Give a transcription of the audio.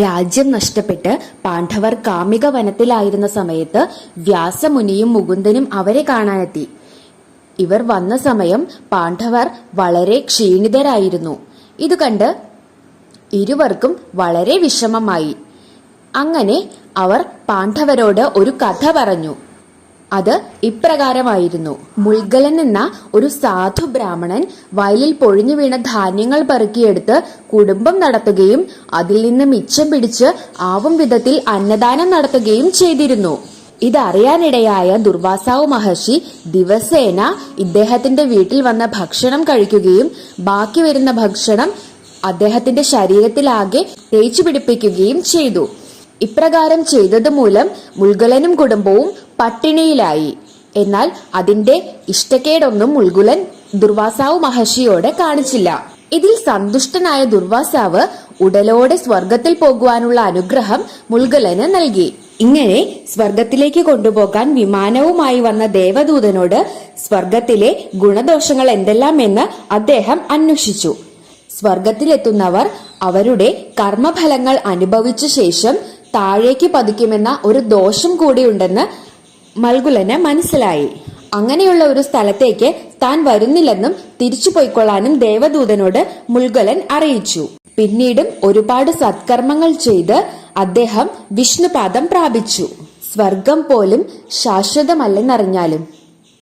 രാജ്യം നഷ്ടപ്പെട്ട് പാണ്ഡവർ കാമിക വനത്തിലായിരുന്ന സമയത്ത് വ്യാസമുനിയും മുകുന്ദനും അവരെ കാണാനെത്തി. ഇവർ വന്ന സമയം പാണ്ഡവർ വളരെ ക്ഷീണിതരായിരുന്നു. ഇത് കണ്ട് ഇരുവർക്കും വളരെ വിഷമമായി. അങ്ങനെ അവർ പാണ്ഡവരോട് ഒരു കഥ പറഞ്ഞു. അത് ഇപ്രകാരമായിരുന്നു. മുൾഗലൻ എന്ന ഒരു സാധു ബ്രാഹ്മണൻ വയലിൽ പൊഴിഞ്ഞു വീണ ധാന്യങ്ങൾ പെറുക്കിയെടുത്ത് കുടുംബം നടത്തുകയും അതിൽ നിന്ന് മിച്ചം പിടിച്ച് ആവും വിധത്തിൽ അന്നദാനം നടത്തുകയും ചെയ്തിരുന്നു. ഇതറിയാനിടയായ ദുർവാസാവ് മഹർഷി ദിവസേന ഇദ്ദേഹത്തിന്റെ വീട്ടിൽ വന്ന ഭക്ഷണം കഴിക്കുകയും ബാക്കി വരുന്ന ഭക്ഷണം അദ്ദേഹത്തിന്റെ ശരീരത്തിലാകെ തേച്ചു പിടിപ്പിക്കുകയും ചെയ്തു. ഇപ്രകാരം ചെയ്തത് മൂലം മുൾഗലനും കുടുംബവും പട്ടിണിയിലായി. എന്നാൽ അതിന്റെ ഇഷ്ടക്കേടൊന്നും മുൾഗുലൻ ദുർവാസാവ് മഹർഷിയോട് കാണിച്ചില്ല. ഇതിൽ സന്തുഷ്ടനായ ദുർവാസാവ് ഉടലോടെ സ്വർഗത്തിൽ പോകുവാനുള്ള അനുഗ്രഹം മുൾഗലന് നൽകി. ഇങ്ങനെ സ്വർഗത്തിലേക്ക് കൊണ്ടുപോകാൻ വിമാനവുമായി വന്ന ദേവദൂതനോട് സ്വർഗത്തിലെ ഗുണദോഷങ്ങൾ എന്തെല്ലാമെന്ന് അദ്ദേഹം അന്വേഷിച്ചു. സ്വർഗത്തിലെത്തുന്നവർ അവരുടെ കർമ്മഫലങ്ങൾ അനുഭവിച്ച ശേഷം താഴേക്ക് പതിക്കുമെന്ന ഒരു ദോഷം കൂടിയുണ്ടെന്ന് മൽഗുലന് മനസ്സിലായി. അങ്ങനെയുള്ള ഒരു സ്ഥലത്തേക്ക് താൻ വരുന്നില്ലെന്നും തിരിച്ചു പോയിക്കൊള്ളാനും ദേവദൂതനോട് മുൽഗുലൻ അറിയിച്ചു. പിന്നീടും ഒരുപാട് സത്കർമ്മങ്ങൾ ചെയ്ത് അദ്ദേഹം വിഷ്ണുപാദം പ്രാപിച്ചു. സ്വർഗം പോലും ശാശ്വതമല്ലെന്നറിഞ്ഞാലും.